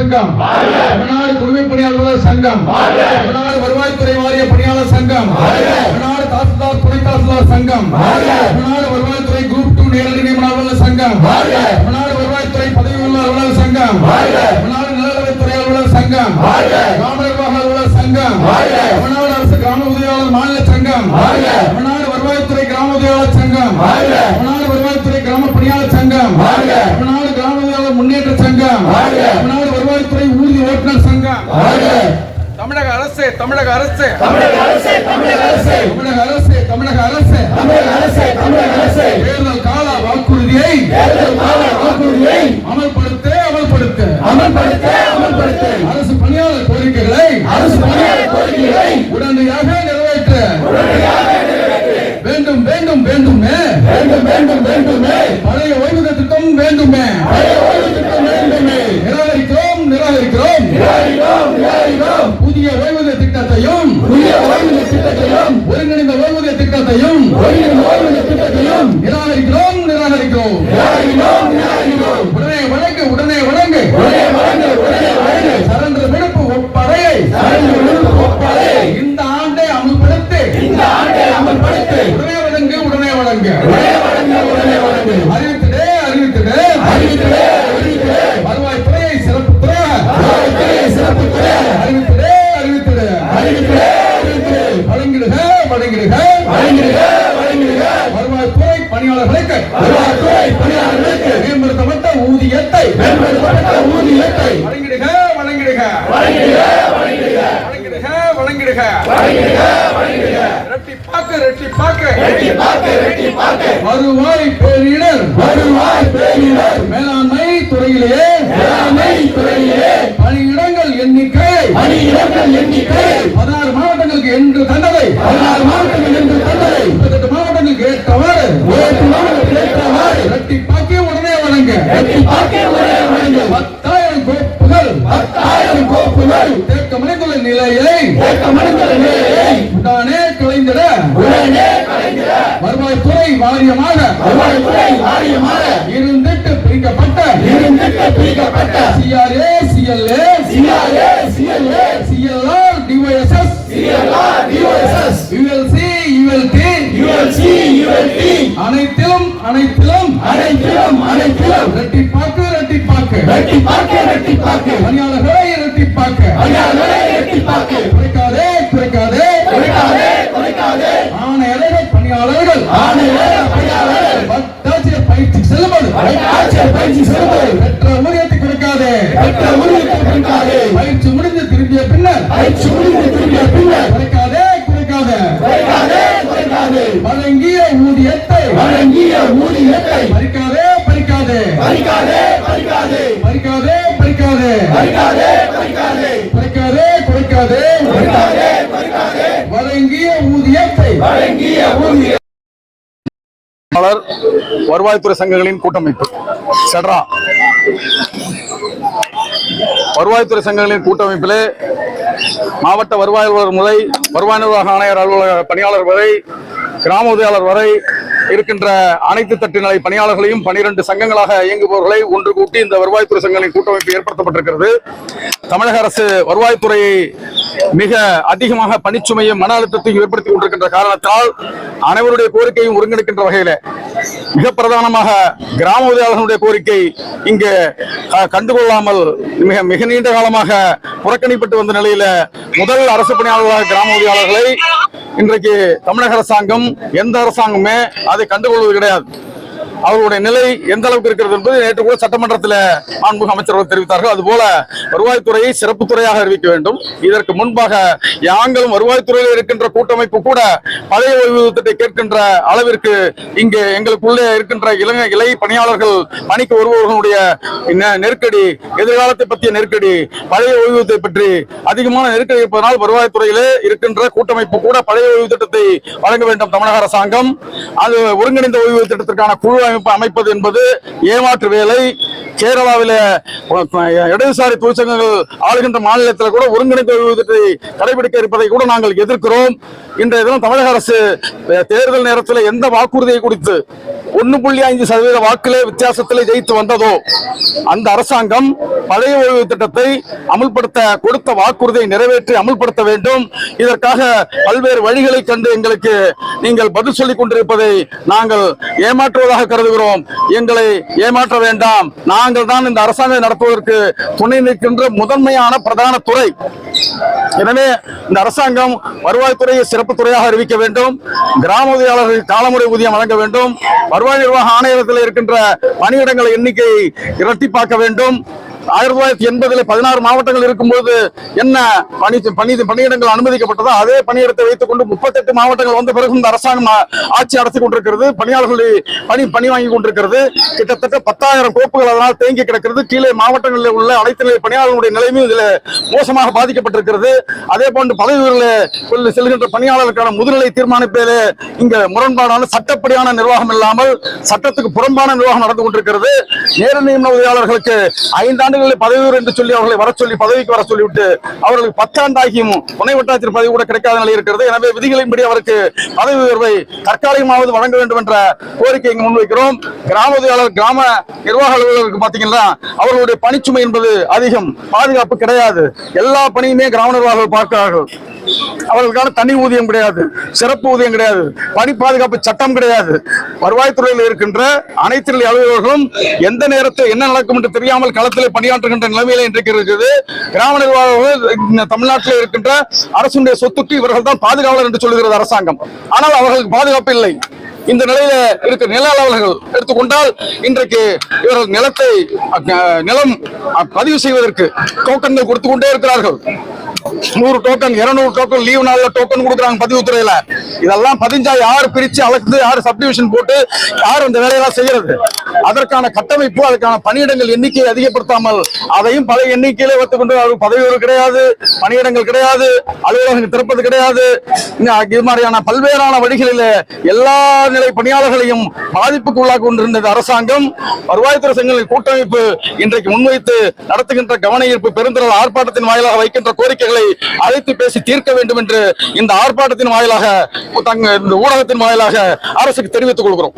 சங்கம் தமிழ்நாடு குடிமை பணியாளர் சங்கம் தமிழ்நாடு வருவாய்த்துறை வாரிய பணியாளர் சங்கம் தமிழ்நாடு தாசில்தார் துணை தாசில்தார் சங்கம் தமிழ்நாடு வருவாய்த்துறை குரூப் டூ நேரடி நியமன அலுவலர் சங்கம் தமிழ்நாடு வருவாய்த்துறை பதவி உள்ள அலுவலர் சங்கம் தமிழ்நாடு நலத்துறை அலுவலர் சங்கம் கிராம நிர்வாக அலுவலர் சங்கம் தமிழ்நாடு அரசு கிராம உதவியாளர் மாநில சங்கம் தமிழ்நாடு வருவாய்த்துறை கிராம உதவியாளர் சங்கம் தமிழ்நாடு வருவாய்த்துறை கிராம பணியாளர் சங்கம் தமிழ்நாடு கிராம உதவியாளர் முன்னேற்ற சங்கம் தமிழ்நாடு வருவாய்த்துறை ஊர்தி ஓட்டுநர் சங்கம் தமிழக அரசு. தமிழக அரசு தமிழக அரசே. தமிழக அரசே தமிழக அரசு. தமிழக அரசு தமிழக அரசே. தமிழக அரசே தேர்தல் கால வாக்குறுதியை தேர்தல் கால வாக்குறுதியை அமல்படுத்த அமல்படுத்த. அமல்படுத்த அமல்படுத்த. அரசு பணியாளர் கோரிக்கைகளை அரசு பணியாளர் கோரிக்கைகளை உடனடியாக நிறைவேற்ற. வேண்டும் வேண்டும் வேண்டுமே. வேண்டும் வேண்டும் வேண்டுமே. பழைய ஓய்வூதிய திட்டம் வேண்டுமே வருவாய் பேரிடர். வருவாய் பேரிடர். மேலாண்மை துறையிலே மேலாண்மை துறையிலே பணியிடங்கள் எண்ணிக்கை. பணியிடங்கள் எண்ணிக்கை. பதினாறு மாவட்டங்களுக்கு என்று தந்ததை. பதினாறு மாவட்டங்கள் என்று தந்ததை. முப்பத்தெட்டு மாவட்டங்களுக்கு ஏற்றவாறு. துறை வாரியமாக இருந்துட்டு பிரிக்கப்பட்ட CRA CLA CRA CLA CLR DOSS CLR DOSS ULC ULT ULC ULT அனைத்திலும் அனைத்திலும் அனைத்திலும் அனைத்திலும் ரெட்டி பாக்கு ரெட்டி பாக்கு ரெட்டி பாக்கு ரெட்டி பாக்கு பணியாளர்களை ரெட்டி பாக்கு பணியாளர்களை ரெட்டி பாக்கு குறைக்காதே குறைக்காதே. குறைக்காதே குறைக்காதே. ஆணையர்கள் பணியாளர்கள். ஆணையர்கள் ஆட்சியர் பயிற்சி செல்வது பெற்ற ஊதியத்தை குறைக்காதே பெற்ற ஊதியத்தை குறைக்காதே பயிற்சி முடிந்து திரும்பிய பின்னர் பயிற்சி முடிந்து திரும்பிய பின்னர் குறைக்காதே குறைக்காதே. குறைக்காதே குறைக்காதே. வழங்கிய ஊதியத்தை வழங்கிய ஊதியத்தை பறிக்காதே பறிக்காதே. பறிக்காதே பறிக்காதே. பறிக்காதே பறிக்காதே. பறிக்காதே பறிக்காதே. குறைக்காதே குறைக்காதே. பறிக்காதே பறிக்காதே வழங்கிய ஊதியத்தை வழங்கிய ஊதிய வருவாய்த்துறை சங்கங்களின் கூட்டமைப்பு செட்ரா. வருவாய்த்துறை சங்கங்களின் கூட்டமைப்பிலே மாவட்ட வருவாய் அலுவலர் முறை வருவாய் நிர்வாக ஆணையர் அலுவலக பணியாளர் வரை கிராம உதவியாளர் வரை இருக்கின்ற அனைத்து தட்டுநிலை பணியாளர்களையும் பனிரெண்டு சங்கங்களாக இயங்குபவர்களை ஒன்று கூட்டி இந்த வருவாய்த்துறை சங்கங்களின் கூட்டமைப்பு ஏற்படுத்தப்பட்டிருக்கிறது. தமிழக அரசு வருவாய்த்துறையை மிக அதிகமாக பணிச்சுமையும் மன அழுத்தத்தையும் ஏற்படுத்திக் கொண்டிருக்கின்ற காரணத்தால் அனைவருடைய கோரிக்கையும் ஒருங்கிணைக்கின்ற வகையில மிக பிரதானமாக கிராம உதவியாளர்களுடைய கோரிக்கை இங்கு கண்டுகொள்ளாமல் மிக மிக நீண்ட காலமாக புறக்கணிப்பட்டு வந்த நிலையில முதல் அரசு பணியாளர்களாக கிராம உதவியாளர்களை இன்றைக்கு தமிழக அரசாங்கம் எந்த அரசாங்கமே அதை கண்டுகொள்வது கிடையாது. அவர்களுடைய நிலை எந்த அளவுக்கு இருக்கிறது என்பது நேற்று கூட சட்டமன்றத்தில் மாண்புமிகு அமைச்சர்கள் தெரிவித்தார்கள். அதுபோல வருவாய்த்துறையை சிறப்பு துறையாக அறிவிக்க வேண்டும். இதற்கு முன்பாக யாங்களும் வருவாய்த்துறையில் இருக்கின்ற கூட்டமைப்பு கூட பழைய ஓய்வூதியத்தை கேட்கின்ற அளவிற்கு இங்கே எங்களுக்குள்ளே இருக்கின்ற இளங்க இலை பணியாளர்கள் பணிக்கு வருபவர்களுடைய நெருக்கடி எதிர்காலத்தை பற்றிய நெருக்கடி பழைய ஓய்வூதியத்தை பற்றி அதிகமான நெருக்கடி இருப்பதனால் வருவாய்த்துறையிலே இருக்கின்ற கூட்டமைப்பு கூட பழைய ஓய்வு திட்டத்தை வழங்க வேண்டும் தமிழக அரசாங்கம். அது ஒருங்கிணைந்த ஓய்வு திட்டத்திற்கான குழு கூட்டமைப்பு அமைப்பது என்பது ஏமாற்று வேலை. கேரளாவில இடதுசாரி தொழிற்சங்கங்கள் ஆளுகின்ற மாநிலத்தில் கூட ஒருங்கிணைந்த விதத்தை கடைபிடிக்க இருப்பதை கூட நாங்கள் எதிர்க்கிறோம். இன்றைய தினம் தமிழக அரசு தேர்தல் நேரத்தில் எந்த வாக்குறுதியை குறித்து ஒன்னு புள்ளி ஐந்து சதவீத வாக்கிலே வித்தியாசத்தில் ஜெயித்து வந்ததோ அந்த அரசாங்கம் பழைய ஓய்வு திட்டத்தை அமுல்படுத்த கொடுத்த வாக்குறுதியை நிறைவேற்றி அமுல்படுத்த வேண்டும். இதற்காக பல்வேறு வழிகளை கண்டு எங்களுக்கு நீங்கள் பதில் சொல்லிக் கொண்டிருப்பதை நாங்கள் ஏமாற்றுவதாக கருதுகிறோம் எங்களை ஏமாற்ற வேண்டாம். நாங்கள் தான் இந்த அரசாங்கம் நடத்துவதற்கு துணை நிற்கின்ற முதன்மையான பிரதான துறை. எனவே இந்த அரசாங்கம் வருவாய்த்துறையை சிறப்பு துறையாக அறிவிக்க வேண்டும். கிராம உதவியாளர்கள் காலமுறை ஊதியம் வழங்க வேண்டும். வருவாய் நிர்வாக ஆணையத்தில் இருக்கின்ற பணியிடங்கள் எண்ணிக்கையை இரட்டிப்பாக்க வேண்டும். ஆயிரத்தி தொள்ளாயிரத்தி எண்பதுல பதினாறு மாவட்டங்கள் இருக்கும்போது என்ன பணி பணி பணியிடங்கள் அனுமதிக்கப்பட்டதோ அதே பணியிடத்தை வைத்துக் கொண்டு முப்பத்தெட்டு மாவட்டங்கள் வந்த பிறகு இந்த அரசாங்கம் ஆட்சி நடத்தி கொண்டிருக்கிறது. பணியாளர்களை பணி பணி வாங்கி கொண்டிருக்கிறது. கிட்டத்தட்ட பத்தாயிரம் கோப்புகள் அதனால் தேங்கி கிடக்கிறது. கீழே மாவட்டங்களில் உள்ள அனைத்து நிலை பணியாளர்களுடைய நிலைமையும் இதுல மோசமாக பாதிக்கப்பட்டிருக்கிறது. அதே போன்று பதவி செல்கின்ற பணியாளர்களுக்கான முதுநிலை தீர்மானிப்பதிலே இங்க முரண்பாடான சட்டப்படியான நிர்வாகம் இல்லாமல் சட்டத்துக்கு புறம்பான நிர்வாகம் நடந்து கொண்டிருக்கிறது. நேர நியமன உதவியாளர்களுக்கு ஐந்தாண்டு ஆண்டுகளில் பதவி என்று சொல்லி அவர்களை வர சொல்லி பதவிக்கு வர சொல்லிவிட்டு அவர்களுக்கு பத்தாண்டாகியும் துணை வட்டாட்சியர் பதவி கூட கிடைக்காத நிலை இருக்கிறது. எனவே விதிகளின்படி அவருக்கு பதவி உயர்வை தற்காலிகமாவது வழங்க வேண்டும் என்ற கோரிக்கை இங்கு முன்வைக்கிறோம். கிராம உதவியாளர் கிராம நிர்வாக அலுவலர்களுக்கு பாத்தீங்கன்னா அவர்களுடைய பணிச்சுமை என்பது அதிகம். பாதுகாப்பு கிடையாது. எல்லா பணியுமே கிராம நிர்வாகிகள் பார்க்கிறார்கள். அவர்களுக்கான தனி ஊதியம் கிடையாது. சிறப்பு ஊதியம் கிடையாது. பணி பாதுகாப்பு சட்டம் கிடையாது. வருவாய்த்துறையில் இருக்கின்ற அனைத்து நிலை அலுவலர்களும் எந்த நேரத்தில் என்ன நடக்கும் என்று தெரியாமல் களத்திலே பணியாற்றுகின்ற நிலைமையில இன்றைக்கு இருக்குது. கிராம நிர்வாகம் தமிழ்நாட்டில் இருக்கின்ற அரசுடைய சொத்துக்கு இவர்கள் தான் பாதுகாவலர் என்று சொல்லுகிறது அரசாங்கம். ஆனால் அவர்களுக்கு பாதுகாப்பு இல்லை. இந்த நிலையில இருக்கிற நில அலுவலர்கள் எடுத்துக்கொண்டால் இன்றைக்கு இவர்கள் நிலத்தை நிலம் பதிவு செய்வதற்கு டோக்கன்கள் கொடுத்து கொண்டே இருக்கிறார்கள். நூறு டோக்கன் இருநூறு டோக்கன் லீவ் நாளில் டோக்கன் கொடுக்குறாங்க பதிவுத்துறையில இதெல்லாம் பதிஞ்சா யார் பிரிச்சு அளக்குது யார் சப்டிவிஷன் போட்டு யார் இந்த வேலையெல்லாம் செய்யறது? அதற்கான கட்டமைப்பு அதுக்கான பணியிடங்கள் எண்ணிக்கையை அதிகப்படுத்தாமல் அதையும் பழைய எண்ணிக்கையிலே வைத்துக்கொண்டு அவருக்கு கிடையாது பணியிடங்கள் கிடையாது அலுவலகம் திறப்பது கிடையாது. இது மாதிரியான பல்வேறான வழிகளில் எல்லா நிலை பணியாளர்களையும் பாதிப்புக்கு உள்ளாக கொண்டிருந்தது அரசாங்கம். வருவாய்த்துறை சங்கங்களின் கூட்டமைப்பு இன்றைக்கு முன்வைத்து நடத்துகின்ற கவன ஈர்ப்பு பெருந்திரல் ஆர்ப்பாட்டத்தின் வாயிலாக வைக்கின்ற கோரிக்கைகளை அழைத்து பேசி தீர்க்க வேண்டும் என்று இந்த ஆர்ப்பாட்டத்தின் வாயிலாக தங்க இந்த ஊடகத்தின் வாயிலாக அரசுக்கு தெரிவித்துக் கொள்கிறோம்.